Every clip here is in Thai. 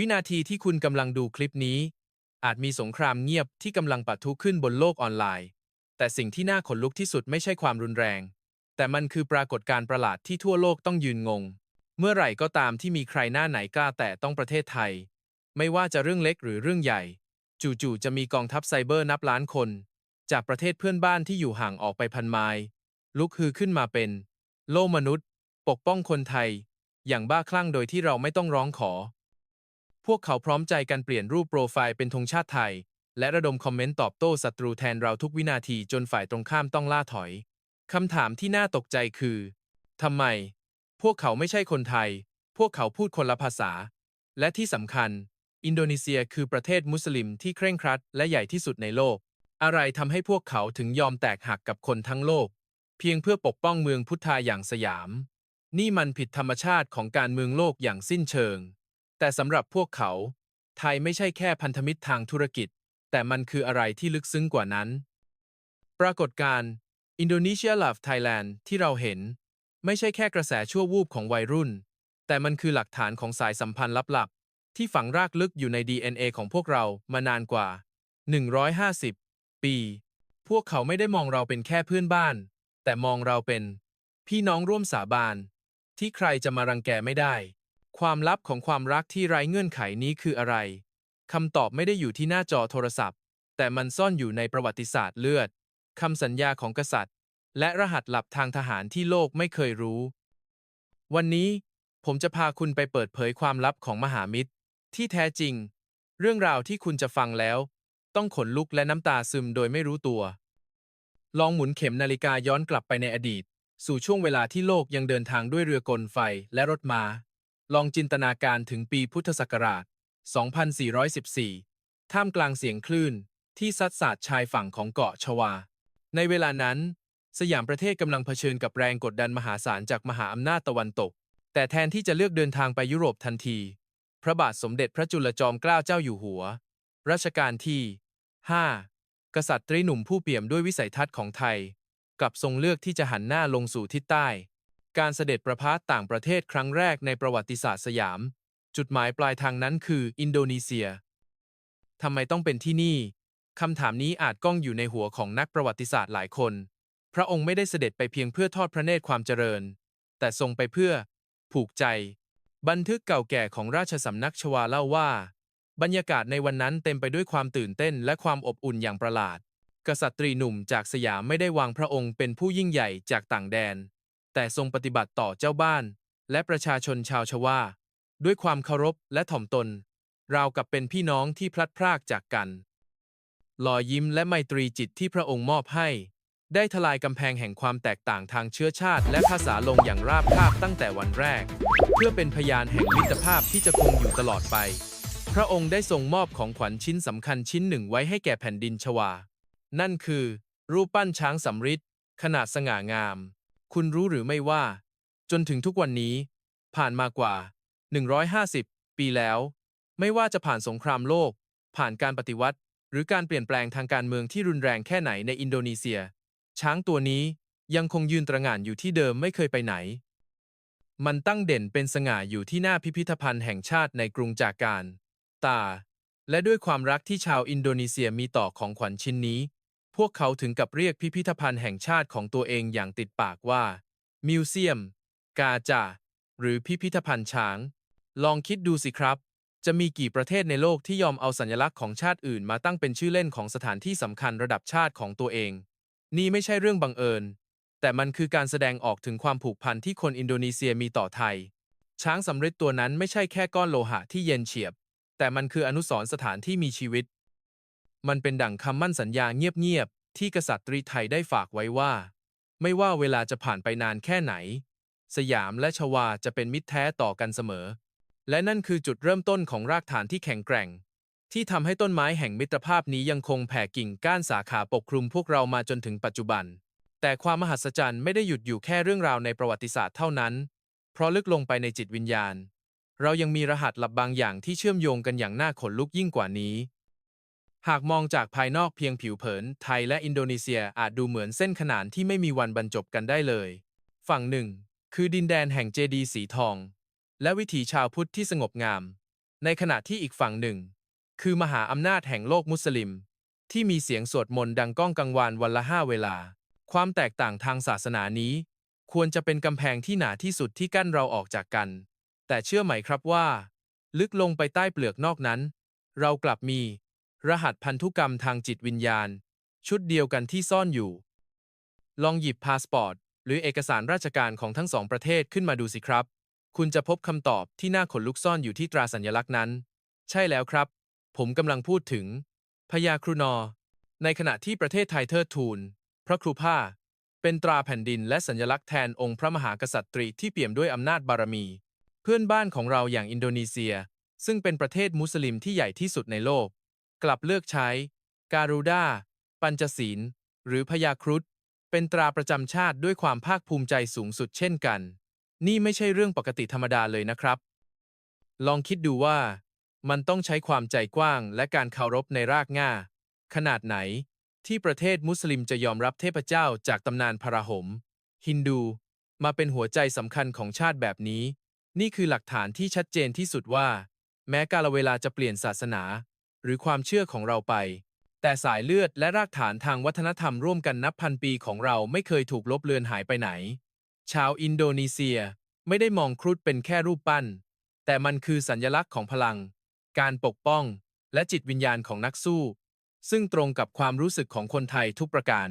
วินาทีที่คุณกำลังดูคลิปนี้ อาจมีสงครามเงียบที่กำลังปะทุขึ้นบนโลกออนไลน์ แต่สิ่งที่น่าขนลุกที่สุดไม่ใช่ความรุนแรง แต่มันคือปรากฏการณ์ประหลาดที่ทั่วโลกต้องยืนงง เมื่อไหร่ก็ตามที่มีใครหน้าไหนกล้าแตะต้องประเทศไทย ไม่ว่าจะเรื่องเล็กหรือเรื่องใหญ่ จู่ๆจะมีกองทัพไซเบอร์นับล้านคน จากประเทศเพื่อนบ้านที่อยู่ห่างออกไปพันไมล์ลุกฮือขึ้นมาเป็น โลมนุษย์ ปกป้องคนไทย อย่างบ้าคลั่งโดยที่เราไม่ต้องร้องขอ พวกเขาพร้อมใจกันเปลี่ยนรูปโปรไฟล์เป็นธงชาติไทย และระดมคอมเมนต์ตอบโต้ศัตรูแทนเราทุกวินาทีจนฝ่ายตรงข้ามต้องล่าถอย คำถามที่น่าตกใจคือทำไม พวกเขาไม่ใช่คนไทย พวกเขาพูดคนละภาษา และที่สำคัญ อินโดนีเซียคือประเทศมุสลิมที่เคร่งครัด และใหญ่ที่สุดในโลก อะไรทำให้พวกเขาถึงยอมแตกหักกับคนทั้งโลก เพียงเพื่อปกป้องเมืองพุทธาอย่างสยาม นี่มันผิดธรรมชาติของการเมืองโลกอย่างสิ้นเชิง แต่สำหรับพวกเขา ไทยไม่ใช่แค่พันธมิตรทางธุรกิจ แต่มันคืออะไรที่ลึกซึ้งกว่านั้น ปรากฏการณ์ Indonesia Love Thailand ที่เราเห็น ไม่ใช่แค่กระแสชั่ววูบของวัยรุ่น แต่มันคือหลักฐานของสายสัมพันธ์ลับๆ ที่ฝังรากลึกอยู่ใน DNA ของพวกเรามานานกว่า 150 ปี พวกเขาไม่ได้มองเราเป็นแค่เพื่อนบ้าน แต่มองเราเป็น พี่น้องร่วมสาบานที่ใครจะมารังแกไม่ได้ ความลับของความรักที่ไร้เงื่อนไขนี้คืออะไร คำตอบไม่ได้อยู่ที่หน้าจอโทรศัพท์ แต่มันซ่อนอยู่ในประวัติศาสตร์เลือด คำสัญญาของกษัตริย์ และรหัสลับทางทหารที่โลกไม่เคยรู้ วันนี้ผมจะพาคุณไปเปิดเผยความลับของมหามิตร ที่แท้จริง เรื่องราวที่คุณจะฟังแล้ว ต้องขนลุกและน้ำตาซึมโดยไม่รู้ตัว ลองหมุนเข็มนาฬิกาย้อนกลับไปในอดีต สู่ช่วงเวลาที่โลกยังเดินทางด้วยเรือกลไฟและรถมา้า ลองจินตนาการถึงปีพุทธศักราช 2414 ท่ามกลางเสียงคลื่นที่ซัดสาดชายฝั่งของเกาะชวา ในเวลานั้น สยามประเทศกำลังเผชิญกับแรงกดดันมหาศาลจากมหาอำนาจตะวันตก แต่แทนที่จะเลือกเดินทางไปยุโรปทันที พระบาทสมเด็จพระจุลจอมเกล้าเจ้าอยู่หัว รัชกาลที่ 5 กษัตริย์หนุ่มผู้เปี่ยมด้วยวิสัยทัศน์ของไทย กลับทรงเลือกที่จะหันหน้าลงสู่ทิศใต้ การเสด็จประพาสต่างประเทศครั้งแรกในประวัติศาสตร์สยาม จุดหมายปลายทางนั้นคืออินโดนีเซียทำไมต้องเป็นที่นี่คำถามนี้อาจก้องอยู่ในหัวของนักประวัติศาสตร์หลายคน พระองค์ไม่ได้เสด็จไปเพียงเพื่อทอดพระเนตรความเจริญ แต่ทรงไปเพื่อ ผูกใจ บันทึกเก่าแก่ของราชสำนักชวาเล่าว่า บรรยากาศในวันนั้นเต็มไปด้วยความตื่นเต้นและความอบอุ่นอย่างประหลาด กษัตริย์หนุ่มจากสยามไม่ได้วางพระองค์เป็นผู้ยิ่งใหญ่จากต่างแดน แต่ทรงปฏิบัติต่อเจ้าบ้าน และประชาชนชาวชวาด้วยความเคารพและถ่อมตน ราวกับเป็นพี่น้องที่พลัดพรากจากกันรอยยิ้มและไมตรีจิตที่พระองค์มอบให้ ได้ทลายกำแพงแห่งความแตกต่างทางเชื้อชาติ และภาษาลงอย่างราบคาบตั้งแต่วันแรก เพื่อเป็นพยานแห่งมิตรภาพที่จะคงอยู่ตลอดไป พระองค์ได้ทรงมอบของขวัญชิ้นสำคัญชิ้นหนึ่งไว้ให้แก่แผ่นดินชวา นั่นคือ รูปปั้นช้างสำริดขนาดสง่างาม คุณรู้หรือไม่ว่า จนถึงทุกวันนี้ ผ่านมากว่า 150 ปีแล้ว ไม่ว่าจะผ่านสงครามโลก ผ่านการปฏิวัติ หรือการเปลี่ยนแปลงทางการเมืองที่รุนแรงแค่ไหนในอินโดนีเซีย ช้างตัวนี้ยังคงยืนตระหง่านอยู่ที่เดิมไม่เคยไปไหน มันตั้งเด่นเป็นสง่าอยู่ที่หน้าพิพิธภัณฑ์แห่งชาติในกรุงจาการ์ตา และด้วยความรักที่ชาวอินโดนีเซียมีต่อของขวัญชิ้นนี้ พวกเขาถึงกับเรียกพิพิธภัณฑ์แห่งชาติของตัวเองอย่างติดปากว่า มิวเซียม กาจา หรือพิพิธภัณฑ์ช้าง ลองคิดดูสิครับ จะมีกี่ประเทศในโลกที่ยอมเอาสัญลักษณ์ของชาติอื่นมาตั้งเป็นชื่อเล่นของสถานที่สำคัญระดับชาติของตัวเอง นี่ไม่ใช่เรื่องบังเอิญ แต่มันคือการแสดงออกถึงความผูกพันที่คนอินโดนีเซียมีต่อไทย ช้างสำริดตัวนั้นไม่ใช่แค่ก้อนโลหะที่เย็นเฉียบ แต่มันคืออนุสรณ์สถานที่มีชีวิต มันเป็นดั่งคำมั่นสัญญาเงียบๆ ที่กษัตริย์ไทยได้ฝากไว้ว่า ไม่ว่าเวลาจะผ่านไปนานแค่ไหน สยามและชวาจะเป็นมิตรแท้ต่อกันเสมอ และนั่นคือจุดเริ่มต้นของรากฐานที่แข็งแกร่ง ที่ทำให้ต้นไม้แห่งมิตรภาพนี้ยังคงแผ่กิ่งก้านสาขาปกคลุมพวกเรามาจนถึงปัจจุบัน แต่ความมหัศจรรย์ไม่ได้หยุดอยู่แค่เรื่องราวในประวัติศาสตร์เท่านั้น เพราะลึกลงไปในจิตวิญญาณ เรายังมีรหัสลับบางอย่างที่เชื่อมโยงกันอย่างน่าขนลุกยิ่งกว่านี้ หากมองจากภายนอกเพียงผิวเผิน ไทยและอินโดนีเซียอาจดูเหมือนเส้นขนานที่ไม่มีวันบรรจบกันได้เลย ฝั่งหนึ่ง คือดินแดนแห่งเจดีสีทอง และวิถีชาวพุทธที่สงบงาม ในขณะที่อีกฝั่งหนึ่ง คือมหาอำนาจแห่งโลกมุสลิม ที่มีเสียงสวดมนต์ดังก้องกังวานวันละห้าเวลา ความแตกต่างทางศาสนานี้ ควรจะเป็นกำแพงที่หนาที่สุดที่กั้นเราออกจากกัน แต่เชื่อไหมครับว่า ลึกลงไปใต้เปลือกนอกนั้น เรากลับมี รหัสพันธุกรรมทางจิตวิญญาณ ชุดเดียวกันที่ซ่อนอยู่ ลองหยิบพาสปอร์ต หรือเอกสารราชการของทั้งสองประเทศขึ้นมาดูสิครับ คุณจะพบคำตอบที่น่าขนลุกซ่อนอยู่ที่ตราสัญลักษณ์นั้น ใช่แล้วครับ ผมกำลังพูดถึง พญาครูนอ ในขณะที่ประเทศไทยเทิดทูน พระครูผ้า เป็นตราแผ่นดินและสัญลักษณ์แทนองค์พระมหากษัตริย์ที่เปี่ยมด้วยอำนาจบารมี เพื่อนบ้านของเราอย่างอินโดนีเซีย ซึ่งเป็นประเทศมุสลิมที่ใหญ่ที่สุดในโลก กลับเลือกใช้ การูดาปัญจศีล หรือพญาครุฑเป็นตราประจำชาติด้วยความภาคภูมิใจสูงสุดเช่นกัน นี่ไม่ใช่เรื่องปกติธรรมดาเลยนะครับ ลองคิดดูว่ามันต้องใช้ความใจกว้างและการเคารพในรากง่า ขนาดไหนที่ประเทศมุสลิมจะยอมรับเทพเจ้าจากตำนานพระหม ฮินดู มาเป็นหัวใจสำคัญของชาติแบบนี้ นี่คือหลักฐานที่ชัดเจนที่สุดว่า แม้กาลเวลาจะเปลี่ยนศาสนา หรือความเชื่อของเราไป แต่สายเลือดและรากฐานทางวัฒนธรรมร่วมกันนับพันปีของเราไม่เคยถูกลบเลือนหายไปไหน ชาวอินโดนีเซียไม่ได้มองครุฑเป็นแค่รูปปั้น แต่มันคือสัญลักษณ์ของพลัง การปกป้อง และจิตวิญญาณของนักสู้ ซึ่งตรงกับความรู้สึกของคนไทยทุกประการ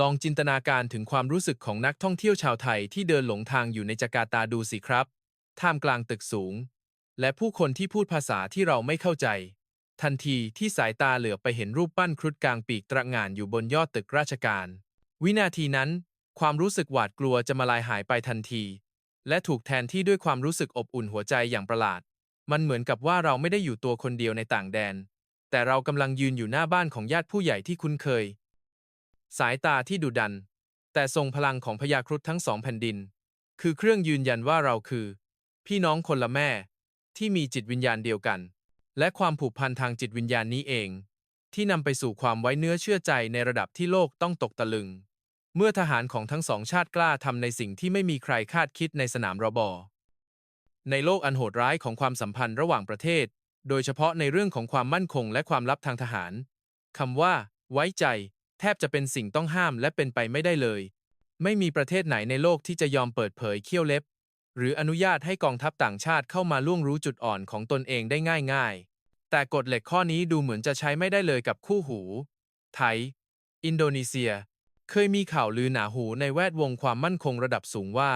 ลองจินตนาการถึงความรู้สึกของนักท่องเที่ยวชาวไทยที่เดินหลงทางอยู่ในจาการ์ตาดูสิครับ ท่ามกลางตึกสูง และผู้คนที่พูดภาษาที่เราไม่เข้าใจ ทันทีที่สายตาเหลือบไปเห็นรูปปั้นครุฑกลางปีกตระงานอยู่บนยอดตึกราชการ วินาทีนั้น ความรู้สึกหวาดกลัวจะมาลายหายไปทันที และถูกแทนที่ด้วยความรู้สึกอบอุ่นหัวใจอย่างประหลาด มันเหมือนกับว่าเราไม่ได้อยู่ตัวคนเดียวในต่างแดน แต่เรากำลังยืนอยู่หน้าบ้านของญาติผู้ใหญ่ที่คุ้นเคย สายตาที่ดุดัน แต่ทรงพลังของพญาครุฑทั้งสองแผ่นดิน คือเครื่องยืนยันว่าเราคือ พี่น้องคนละแม่ที่มีจิตวิญญาณเดียวกัน และความผูกพันทางจิตวิญญาณนี้เอง ที่นำไปสู่ความไว้เนื้อเชื่อใจในระดับที่โลกต้องตกตะลึง เมื่อทหารของทั้งสองชาติกล้าทำในสิ่งที่ไม่มีใครคาดคิดในสนามรบในโลกอันโหดร้ายของความสัมพันธ์ระหว่างประเทศ โดยเฉพาะในเรื่องของความมั่นคงและความลับทางทหารคำว่า ไว้ใจ แทบจะเป็นสิ่งต้องห้ามและเป็นไปไม่ได้เลย ไม่มีประเทศไหนในโลกที่จะยอมเปิดเผยเขี้ยวเล็บ หรืออนุญาตให้กองทัพต่างชาติเข้ามาล่วงรู้จุดอ่อนของตนเองได้ง่าย ๆ แต่กฎเหล็กข้อนี้ดูเหมือนจะใช้ไม่ได้เลยกับคู่หู ไทย อินโดนีเซีย เคยมีข่าวลือหนาหูในแวดวงความมั่นคงระดับสูงว่า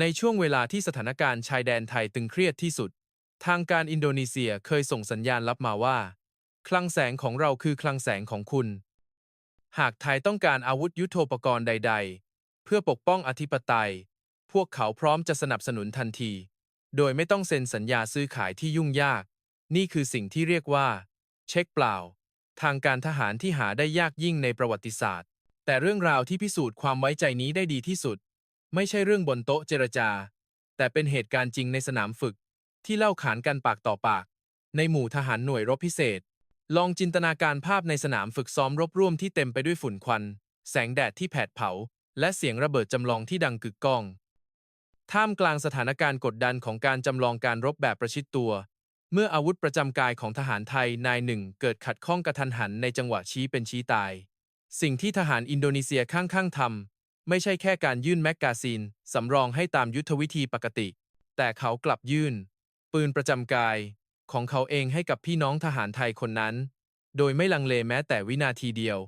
ในช่วงเวลาที่สถานการณ์ชายแดนไทยตึงเครียดที่สุด ทางการอินโดนีเซียเคยส่งสัญญาณลับมาว่า คลังแสงของเราคือคลังแสงของคุณ หากไทยต้องการอาวุธยุโทโธปกรณ์ใด ๆ เพื่อปกป้องอธิปไตย พวกเขาพร้อมจะสนับสนุนทันที โดยไม่ต้องเซ็นสัญญาซื้อขายที่ยุ่งยาก นี่คือสิ่งที่เรียกว่า เช็คเปล่า ทางการทหารที่หาได้ยากยิ่งในประวัติศาสตร์ แต่เรื่องราวที่พิสูจน์ความไว้ใจนี้ได้ดีที่สุด ไม่ใช่เรื่องบนโต๊ะเจรจา แต่เป็นเหตุการณ์จริงในสนามฝึก ที่เล่าขานกันปากต่อปาก ในหมู่ทหารหน่วยรบพิเศษ ลองจินตนาการภาพในสนามฝึกซ้อมรบร่วมที่เต็มไปด้วยฝุ่นควัน แสงแดดที่แผดเผา และเสียงระเบิดจำลองที่ดังกึกก้อง ท่ามกลางสถานการณ์กดดันของการจำลองการรบแบบประชิดตัว เมื่ออาวุธประจำกายของทหารไทยนายหนึ่งเกิดขัดข้องกระทันหันในจังหวะชี้เป็นชี้ตาย สิ่งที่ทหารอินโดนีเซียข้างๆทำไม่ใช่แค่การยื่นแมกกาซีนสำรองให้ตามยุทธวิธีปกติ แต่เขากลับยื่น ปืนประจำกาย ของเขาเองให้กับพี่น้องทหารไทยคนนั้น โดยไม่ลังเลแม้แต่วินาทีเดียว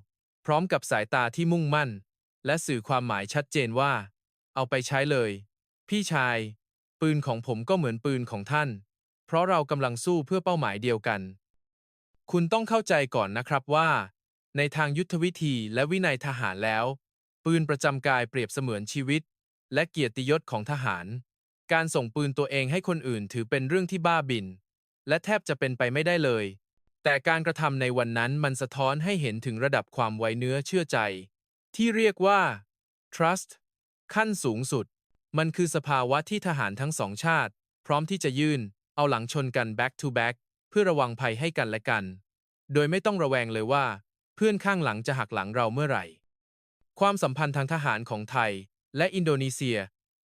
พร้อมกับสายตาที่มุ่งมั่น และสื่อความหมายชัดเจนว่า เอาไปใช้เลย พี่ชาย ปืนของผมก็เหมือนปืนของท่าน เพราะเรากำลังสู้เพื่อเป้าหมายเดียวกัน คุณต้องเข้าใจก่อนนะครับว่า ในทางยุทธวิธีและวินัยทหารแล้ว ปืนประจำกายเปรียบเสมือนชีวิต และเกียรติยศของทหาร การส่งปืนตัวเองให้คนอื่นถือเป็นเรื่องที่บ้าบิน และแทบจะเป็นไปไม่ได้เลย แต่การกระทำในวันนั้นมันสะท้อนให้เห็นถึงระดับความไว้เนื้อเชื่อใจ ที่เรียกว่า trust ขั้นสูงสุด มันคือสภาวะที่ทหารทั้งสองชาติ พร้อมที่จะยื่น เอาหลังชนกัน back to back เพื่อระวังภัยให้กันและกัน โดยไม่ต้องระแวงเลยว่า เพื่อนข้างหลังจะหักหลังเราเมื่อไหร่ ความสัมพันธ์ทางทหารของไทย และอินโดนีเซีย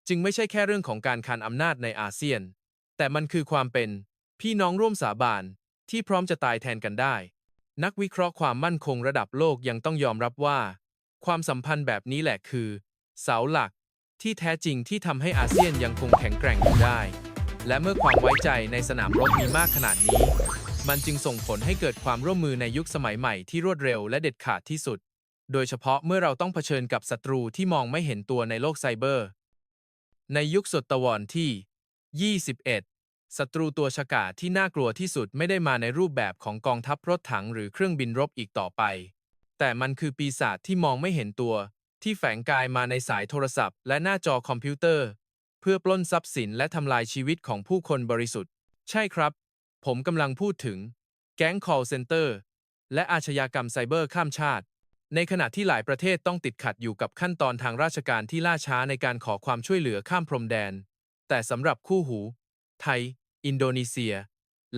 จึงไม่ใช่แค่เรื่องของการคานอำนาจในอาเซียน แต่มันคือความเป็น พี่น้องร่วมสาบานที่พร้อมจะตายแทนกันได้ นักวิเคราะห์ความมั่นคงระดับโลกยังต้องยอมรับว่า ความสัมพันธ์แบบนี้แหละคือ เสาหลัก ที่แท้จริงที่ทำให้อาเซียนยังคงแข็งแกร่งอยู่ได้ และเมื่อความไว้ใจในสนามรบมีมากขนาดนี้ มันจึงส่งผลให้เกิดความร่วมมือในยุคสมัยใหม่ที่รวดเร็วและเด็ดขาดที่สุด โดยเฉพาะเมื่อเราต้องเผชิญกับศัตรูที่มองไม่เห็นตัวในโลกไซเบอร์ ในยุคศตวรรษที่ 21 ศัตรูตัวฉกาจที่น่ากลัวที่สุดไม่ได้มาในรูปแบบของกองทัพรถถังหรือเครื่องบินรบอีกต่อไป แต่มันคือปีศาจที่มองไม่เห็นตัว ที่แฝงกายมาในสายโทรศัพท์ และหน้าจอคอมพิวเตอร์ เพื่อปล้นทรัพย์สินและทำลายชีวิตของผู้คนบริสุทธิ์ ใช่ครับ ผมกำลังพูดถึง แก๊ง call center และอาชญากรรมไซเบอร์ข้ามชาติ ในขณะที่หลายประเทศต้องติดขัดอยู่กับขั้นตอนทางราชการที่ล่าช้าในการขอความช่วยเหลือข้ามพรมแดน แต่สำหรับคู่หู ไทย อินโดนีเซีย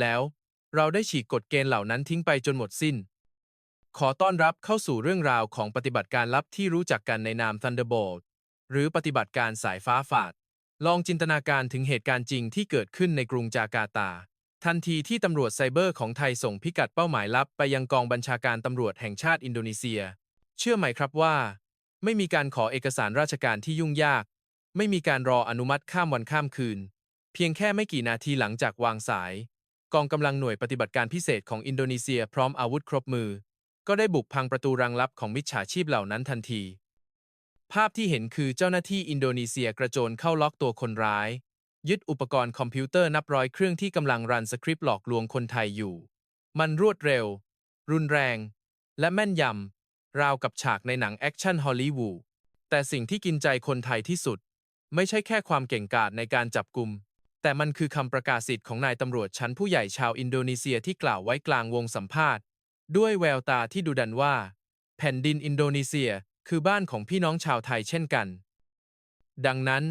แล้ว เราได้ฉีกกฎเกณฑ์เหล่านั้นทิ้งไปจนหมดสิ้น ขอต้อนรับเข้าสู่เรื่องราวของปฏิบัติการลับที่รู้จักกันในนาม Thunderbolt หรือปฏิบัติการสายฟ้าฝาด ลองจินตนาการถึงเหตุการณ์จริงที่เกิดขึ้นในกรุงจาการ์ตา ทันทีที่ตำรวจไซเบอร์ของไทยส่งพิกัดเป้าหมายลับไปยังกองบัญชาการตำรวจแห่งชาติอินโดนีเซีย เชื่อไหมครับว่า ไม่มีการขอเอกสารราชการที่ยุ่งยาก ไม่มีการรออนุมัติข้ามวันข้ามคืน เพียงแค่ไม่กี่นาทีหลังจากวางสาย กองกำลังหน่วยปฏิบัติการพิเศษของอินโดนีเซียพร้อมอาวุธครบมือ ก็ได้บุกพังประตูรังลับของมิจฉาชีพเหล่านั้นทันที ภาพที่เห็นคือเจ้าหน้าที่อินโดนีเซียกระโจนเข้าล็อกตัวคนร้าย ยึดอุปกรณ์คอมพิวเตอร์นับร้อยเครื่องที่กำลังรันสคริปต์หลอกลวงคนไทยอยู่ มันรวดเร็ว รุนแรง และแม่นยำราวกับฉากในหนังแอคชั่นฮอลลีวูดแต่สิ่งที่กินใจคนไทยที่สุด ไม่ใช่แค่ความเก่งกาจในการจับกลุมแต่มันคือคำประกาศสิทธิ์ของนายตำรวจชั้นผู้ใหญ่ชาวอินโดนีเซียที่กล่าวไว้กลางวงสัมภาษณ์ ด้วยแววตาที่ดุดันว่า แผ่นดินอินโดนีเซียคือบ้านของพี่น้องชาวไทยเช่นกัน ดังนั้น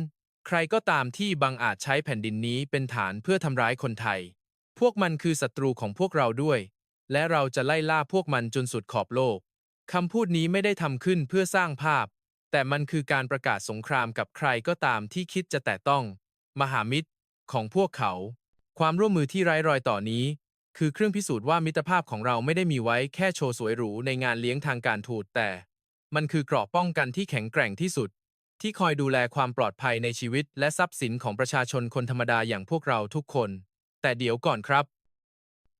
ใครก็ตามที่บังอาจใช้แผ่นดินนี้เป็นฐานเพื่อทำร้ายคนไทย พวกมันคือศัตรูของพวกเราด้วย และเราจะไล่ล่าพวกมันจนสุดขอบโลกคำพูดนี้ไม่ได้ทำขึ้นเพื่อสร้างภาพ แต่มันคือการประกาศสงครามกับใครก็ตามที่คิดจะแตะต้อง มหามิตรของพวกเขา ความร่วมมือที่ไร้รอยต่อนี้ คือเครื่องพิสูจน์ว่ามิตรภาพของเราไม่ได้มีไว้แค่โชว์สวยหรูในงานเลี้ยงทางการทูตแต่ มันคือเกราะป้องกันที่แข็งแกร่งที่สุด ที่คอยดูแลความปลอดภัยในชีวิต และทรัพย์สินของประชาชนคนธรรมดาอย่างพวกเราทุกคน แต่เดี๋ยวก่อนครับ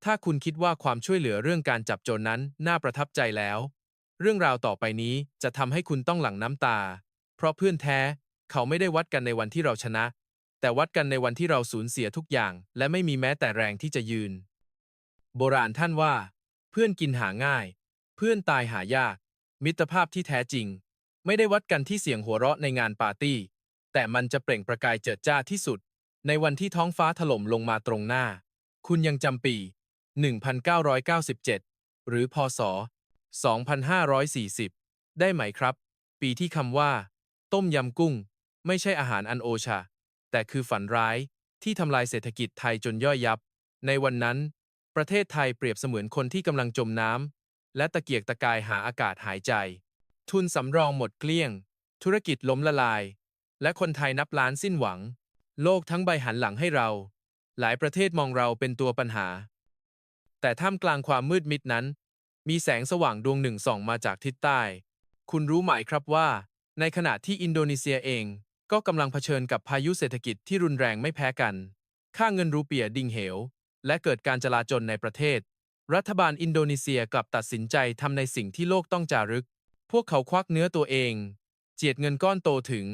ถ้าคุณคิดว่าความช่วยเหลือเรื่องการจับโจรนนั้นน่าประทับใจแล้ว เรื่องราวต่อไปนี้จะทำให้คุณต้องหลั่งน้ำตา เพราะเพื่อนแท้ เขาไม่ได้วัดกันในวันที่เราชนะ แต่วัดกันในวันที่เราสูญเสียทุกอย่าง และไม่มีแม้แต่แรงที่จะยืน โบราณท่านว่า เพื่อนกินหาง่าย เพื่อนตายหายาก มิตรภาพที่แท้จริง ไม่ได้วัดกันที่เสียงหัวเราะในงานปาร์ตี้ แต่มันจะเปล่งประกายเจิดจ้าที่สุด ในวันที่ท้องฟ้าถล่มลงมาตรงหน้า คุณยังจำปี 1997 หรือพศ 2540 ได้ไหมครับ ปีที่คำว่า ต้มยำกุ้ง ไม่ใช่อาหารอันโอชา แต่คือฝันร้ายที่ทำลายเศรษฐกิจไทยจนย่อยยับ ในวันนั้น ประเทศไทยเปรียบเสมือนคนที่กำลังจมน้ำและตะเกียกตะกายหาอากาศหายใจ ทุนสำรองหมดเกลี้ยง ธุรกิจล้มละลาย และคนไทยนับล้านสิ้นหวัง โลกทั้งใบหันหลังให้เรา หลายประเทศมองเราเป็นตัวปัญหา แต่ท่ามกลางความมืดมิดนั้น มีแสงสว่างดวงหนึ่งส่องมาจากทิศใต้ คุณรู้ไหมครับว่า ในขณะที่อินโดนีเซียเองก็กำลังเผชิญกับพายุเศรษฐกิจที่รุนแรงไม่แพ้กัน ค่าเงินรูเปียดิ่งเหว และเกิดการจลาจลในประเทศ รัฐบาลอินโดนีเซียกลับตัดสินใจทำในสิ่งที่โลกต้องจารึก พวกเขาควักเนื้อตัวเอง เจียดเงินก้อนโตถึง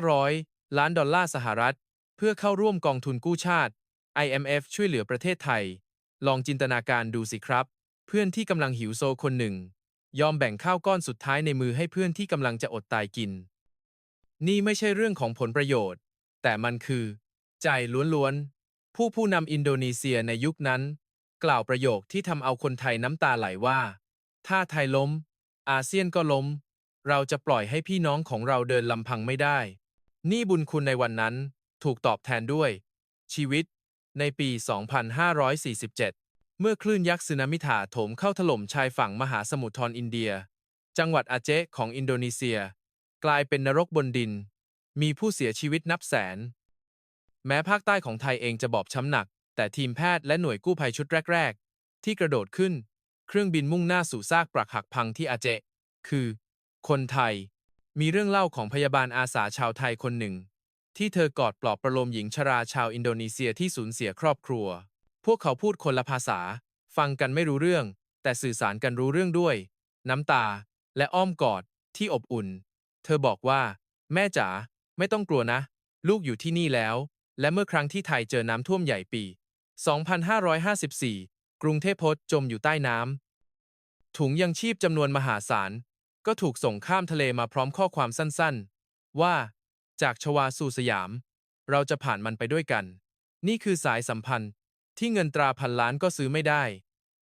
500 ล้านดอลลาร์สหรัฐ เพื่อเข้าร่วมกองทุนกู้ชาติ IMF ช่วยเหลือประเทศไทย ลองจินตนาการดูสิครับ เพื่อนที่กำลังหิวโซคนหนึ่ง ยอมแบ่งข้าวก้อนสุดท้ายในมือให้เพื่อนที่กำลังจะอดตายกิน นี่ไม่ใช่เรื่องของผลประโยชน์ แต่มันคือ ใจล้วนๆ ผู้ผู้นำอินโดนีเซียในยุคนั้น กล่าวประโยคที่ทำเอาคนไทยน้ำตาไหลว่า ถ้าไทยล้ม อาเซียนก็ล้ม เราจะปล่อยให้พี่น้องของเราเดินลำพังไม่ได้ นี่บุญคุณในวันนั้นถูกตอบแทนด้วย ชีวิต ในปี 2547 เมื่อคลื่นยักษ์สึนามิถาโถมเข้าถล่มชายฝั่งมหาสมุทรทอนอินเดีย จังหวัดอาเจของอินโดนีเซีย กลายเป็นนรกบนดิน มีผู้เสียชีวิตนับแสน แม้ภาคใต้ของไทยเองจะบอบช้ำหนัก แต่ทีมแพทย์และหน่วยกู้ภัยชุดแรก ๆ ที่กระโดดขึ้น เครื่องบินมุ่งหน้าสู่ซากปรักหักพังที่อาเจ คือ คนไทย มีเรื่องเล่าของพยาบาลอาสาชาวไทยคนหนึ่ง ที่เธอกอดปลอบประโลมหญิงชราชาวอินโดนีเซียที่สูญเสียครอบครัว พวกเขาพูดคนละภาษา ฟังกันไม่รู้เรื่อง แต่สื่อสารกันรู้เรื่องด้วย น้ำตา และอ้อมกอดที่อบอุ่น เธอบอกว่า แม่จ๋าไม่ต้องกลัวนะ ลูกอยู่ที่นี่แล้ว และเมื่อครั้งที่ไทยเจอน้ำท่วมใหญ่ปี 2554 กรุงเทพพจจมอยู่ใต้น้ำ ถุงยังชีพจำนวนมหาศาล ก็ถูกส่งข้ามทะเลมาพร้อมข้อความสั้นๆ ว่า จากชวาสู่สยาม เราจะผ่านมันไปด้วยกัน นี่คือสายสัมพันธ์ที่เงินตราพันล้านก็ซื้อไม่ได้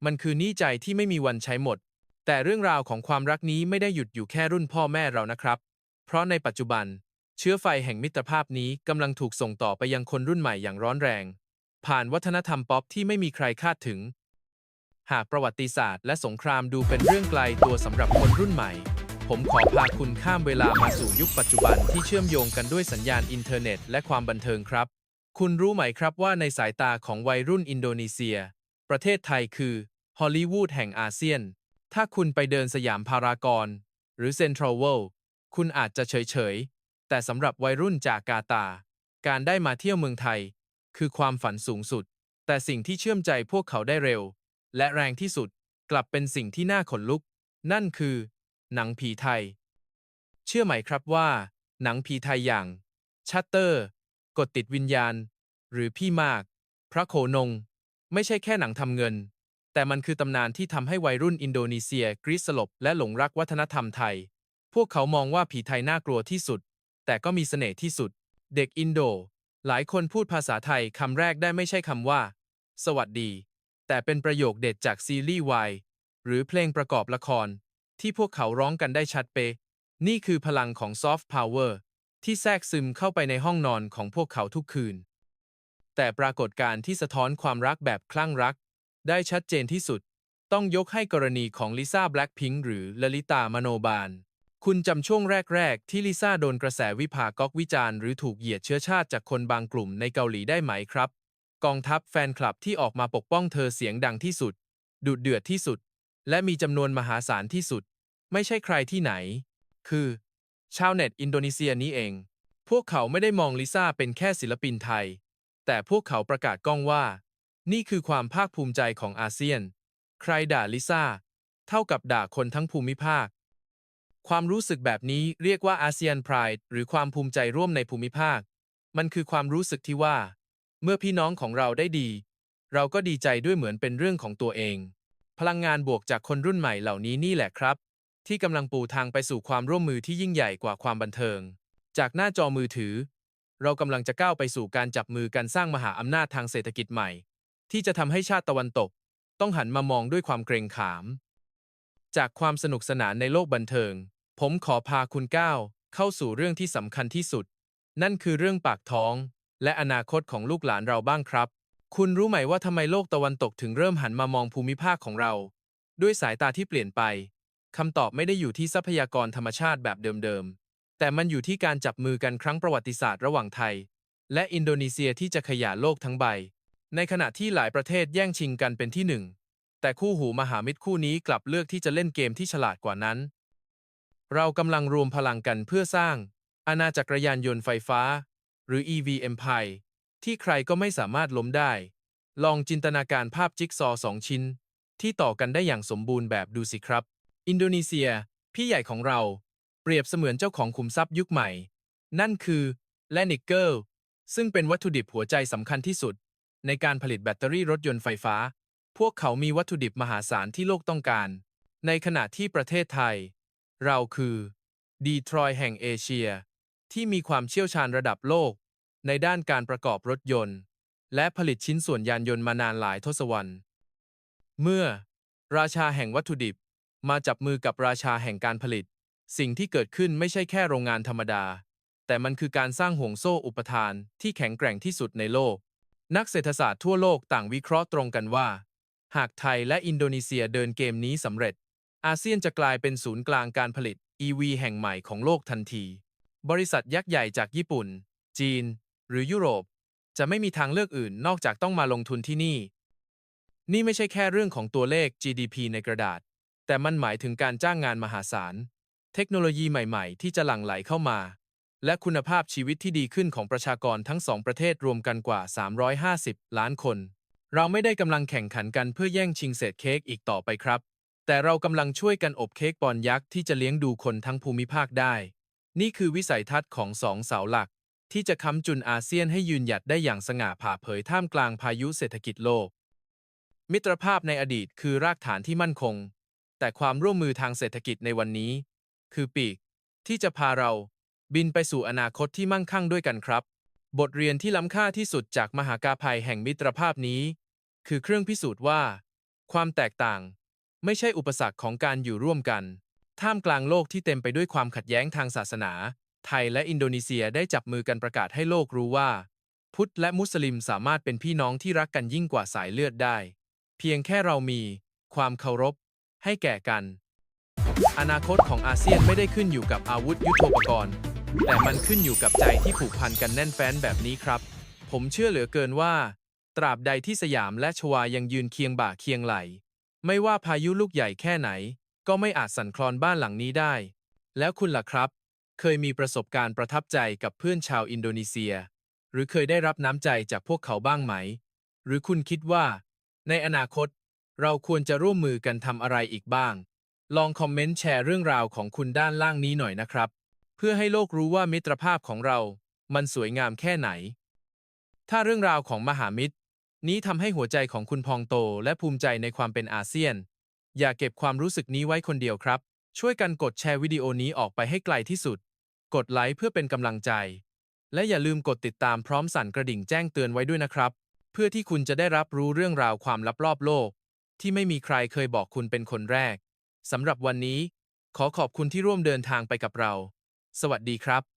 มันคือหนี้ใจที่ไม่มีวันใช้หมด แต่เรื่องราวของความรักนี้ไม่ได้หยุดอยู่แค่รุ่นพ่อแม่เรานะครับ เพราะในปัจจุบัน ชื้อไฟแห่งมิตรภาพนี้กำลังถูกส่งต่อไปยังคนรุ่นใหม่อย่างร้อนแรง ผ่านวัฒนธรรมป๊อปที่ไม่มีใครคาดถึง หากประวัติศาสตร์และสงครามดูเป็นเรื่องไกลตัวสำหรับคนรุ่นใหม่ ผมขอพาคุณข้ามเวลามาสู่ยุคปัจจุบันที่เชื่อมโยงกันด้วยสัญญาณอินเทอร์เน็ตและความบันเทิงครับ คุณรู้ไหมครับว่าในสายตาของวัยรุ่นอินโดนีเซีย ประเทศไทยคือฮอลลีวูดแห่งอาเซียน ถ้าคุณไปเดินสยามพารากอนหรือเซ็นทรัลเวิลด์คุณอาจจะเฉย แต่สำหรับวัยรุ่นจากกาตา การได้มาเที่ยวเมืองไทย คือความฝันสูงสุด แต่สิ่งที่เชื่อมใจพวกเขาได้เร็ว และแรงที่สุดกลับเป็นสิ่งที่น่าขนลุก นั่นคือ หนังผีไทย เชื่อไหมครับว่า หนังผีไทยอย่าง ชัตเตอร์ กดติดวิญญาณ หรือพี่มาก พระโขนง ไม่ใช่แค่หนังทำเงิน แต่มันคือตำนานที่ทำให้วัยรุ่นอินโดนีเซีย กรีสลบและหลงรักวัฒนธรรมไทย พวกเขามองว่าผีไทยน่ากลัวที่สุด แต่ก็มีเสน่ห์ที่สุด เด็กอินโด หลายคนพูดภาษาไทยคำแรกได้ไม่ใช่คำว่า สวัสดี แต่เป็นประโยคเด็ดจากซีรีส์วายหรือเพลงประกอบละคร ที่พวกเขาร้องกันได้ชัดเปะนี่คือพลังของซอฟต์พาวเวอร์ที่แทรกซึมเข้าไปในห้องนอนของพวกเขาทุกคืน แต่ปรากฏการณ์ที่สะท้อนความรักแบบคลั่งรัก ได้ชัดเจนที่สุด ต้องยกให้กรณีของลิซ่าแบล็ k พิงค์หรือลลิตามโนบาล คุณจำช่วงแรก ๆ ที่ลิซ่าโดนกระแสวิพากษ์วิจารณ์หรือถูกเหยียดเชื้อชาติจากคนบางกลุ่มในเกาหลีได้ไหมครับ กองทัพแฟนคลับที่ออกมาปกป้องเธอเสียงดังที่สุด ดุเดือดที่สุด และมีจำนวนมหาศาลที่สุด ไม่ใช่ใครที่ไหน คือ ชาวเน็ตอินโดนีเซียนี้เอง พวกเขาไม่ได้มองลิซ่าเป็นแค่ศิลปินไทย แต่พวกเขาประกาศก้องว่า นี่คือความภาคภูมิใจของอาเซียน ใครด่าลิซ่า เท่ากับด่าคนทั้งภูมิภาค ความรู้สึกแบบนี้เรียกว่าอาเซียนพรายหรือความภูมิใจร่วมในภูมิภาค มันคือความรู้สึกที่ว่า เมื่อพี่น้องของเราได้ดี เราก็ดีใจด้วยเหมือนเป็นเรื่องของตัวเอง พลังงานบวกจากคนรุ่นใหม่เหล่านี้นี่แหละครับ ที่กำลังปูทางไปสู่ความร่วมมือที่ยิ่งใหญ่กว่าความบันเทิง จากหน้าจอมือถือ เรากำลังจะก้าวไปสู่การจับมือกันสร้างมหาอำนาจทางเศรษฐกิจใหม่ ที่จะทำให้ชาติตะวันตก ต้องหันมามองด้วยความเกรงขาม จากความสนุกสนานในโลกบันเทิง ผมขอพาคุณก้าวเข้าสู่เรื่องที่สำคัญที่สุด นั่นคือเรื่องปากท้อง และอนาคตของลูกหลานเราบ้างครับ คุณรู้ไหมว่าทำไมโลกตะวันตกถึงเริ่มหันมามองภูมิภาคของเรา ด้วยสายตาที่เปลี่ยนไปคำตอบไม่ได้อยู่ที่ทรัพยากรธรรมชาติแบบเดิมๆ แต่มันอยู่ที่การจับมือกันครั้งประวัติศาสตร์ระหว่างไทย และอินโดนีเซียที่จะขยายโลกทั้งใบ ในขณะที่หลายประเทศแย่งชิงกันเป็นที่หนึ่งแต่คู่หูมหามิตรคู่นี้กลับเลือกที่จะเล่นเกมที่ฉลาดกว่านั้น เรากำลังรวมพลังกันเพื่อสร้าง อาณาจักรยานยนต์ไฟฟ้า หรือ EV Empire ที่ใครก็ไม่สามารถล้มได้ ลองจินตนาการภาพจิ๊กซอว์สองชิ้น ที่ต่อกันได้อย่างสมบูรณ์แบบดูสิครับ อินโดนีเซีย พี่ใหญ่ของเรา เปรียบเสมือนเจ้าของขุมทรัพย์ยุคใหม่ นั่นคือแลนิกเกิลซึ่งเป็นวัตถุดิบหัวใจสำคัญที่สุด ในการผลิตแบตเตอรี่รถยนต์ไฟฟ้า พวกเขามีวัตถุดิบมหาศาลที่โลกต้องการ ในขณะที่ประเทศไทย เราคือดีทรอยแห่งเอเชีย ที่มีความเชี่ยวชาญระดับโลก ในด้านการประกอบรถยนต์ และผลิตชิ้นส่วนยานยนต์มานานหลายทศวรรษ เมื่อ ราชาแห่งวัตถุดิบมาจับมือกับราชาแห่งการผลิต สิ่งที่เกิดขึ้นไม่ใช่แค่โรงงานธรรมดา แต่มันคือการสร้างห่วงโซ่อุปทานที่แข็งแกร่งที่สุดในโลก นักเศรษฐศาสตร์ทั่วโลกต่างวิเคราะห์ตรงกันว่า หากไทยและอินโดนีเซียเดินเกมนี้สำเร็จ อาเซียนจะกลายเป็นศูนย์กลางการผลิต EV แห่งใหม่ของโลกทันที บริษัทยักษ์ใหญ่จากญี่ปุ่น จีน หรือยุโรป จะไม่มีทางเลือกอื่นนอกจากต้องมาลงทุนที่นี่ นี่ไม่ใช่แค่เรื่องของตัวเลข GDP ในกระดาษ แต่มันหมายถึงการจ้างงานมหาศาล เทคโนโลยีใหม่ๆ ที่จะหลั่งไหลเข้ามา และคุณภาพชีวิตที่ดีขึ้นของประชากรทั้งสองประเทศรวมกันกว่า 350 ล้านคน เราไม่ได้กำลังแข่งขันกันเพื่อแย่งชิงเศษเค้กอีกต่อไปครับ แต่เรากำลังช่วยกันอบเค้กปอนยักษ์ที่จะเลี้ยงดูคนทั้งภูมิภาคได้ นี่คือวิสัยทัศน์ของสองเสาหลัก ที่จะค้ำจุนอาเซียนให้ยืนหยัดได้อย่างสง่าผ่าเผยท่ามกลางพายุเศรษฐกิจโลก มิตรภาพในอดีตคือรากฐานที่มั่นคง แต่ความร่วมมือทางเศรษฐกิจในวันนี้ คือปีก ที่จะพาเรา บินไปสู่อนาคตที่มั่งคั่งด้วยกันครับ บทเรียนที่ล้ำค่าที่สุดจากมหากาภัยแห่งมิตรภาพนี้ คือเครื่องพิสูจน์ว่า ความแตกต่าง ไม่ใช่อุปสรรคของการอยู่ร่วมกัน ท่ามกลางโลกที่เต็มไปด้วยความขัดแย้งทางศาสนา ไทยและอินโดนีเซียได้จับมือกันประกาศให้โลกรู้ว่า พุทธและมุสลิมสามารถเป็นพี่น้องที่รักกันยิ่งกว่าสายเลือดได้ เพียงแค่เรามี ความเคารพ ให้แก่กัน อนาคตของอาเซียนไม่ได้ขึ้นอยู่กับอาวุธยุโทโธปกรณ์ แต่มันขึ้นอยู่กับใจที่ผูกพันกันแน่นแฟ้นแบบนี้ครับ ผมเชื่อเหลือเกินว่า ตราบใดที่สยามและชวายังยืนเคียงบ่าเคียงไหล ไม่ว่าพายุลูกใหญ่แค่ไหน ก็ไม่อาจสั่นคลอนบ้านหลังนี้ได้ แล้วคุณล่ะครับ เคยมีประสบการณ์ประทับใจกับเพื่อนชาวอินโดนีเซีย หรือเคยได้รับน้ำใจจากพวกเขาบ้างไหม หรือคุณคิดว่า ในอนาคต เราควรจะร่วมมือกันทำอะไรอีกบ้าง ลองคอมเมนต์แชร์เรื่องราวของคุณด้านล่างนี้หน่อยนะครับ เพื่อให้โลกรู้ว่ามิตรภาพของเรา มันสวยงามแค่ไหน ถ้าเรื่องราวของมหามิตร นี้ทำให้หัวใจของคุณพองโตและภูมิใจในความเป็นอาเซียน อย่าเก็บความรู้สึกนี้ไว้คนเดียวครับ ช่วยกันกดแชร์วิดีโอนี้ออกไปให้ไกลที่สุด กดไลค์เพื่อเป็นกำลังใจ และอย่าลืมกดติดตามพร้อมสั่นกระดิ่งแจ้งเตือนไว้ด้วยนะครับ เพื่อที่คุณจะได้รับรู้เรื่องราวความลับรอบโลก ที่ไม่มีใครเคยบอกคุณเป็นคนแรกสำหรับวันนี้ ขอขอบคุณที่ร่วมเดินทางไปกับเรา สวัสดีครับ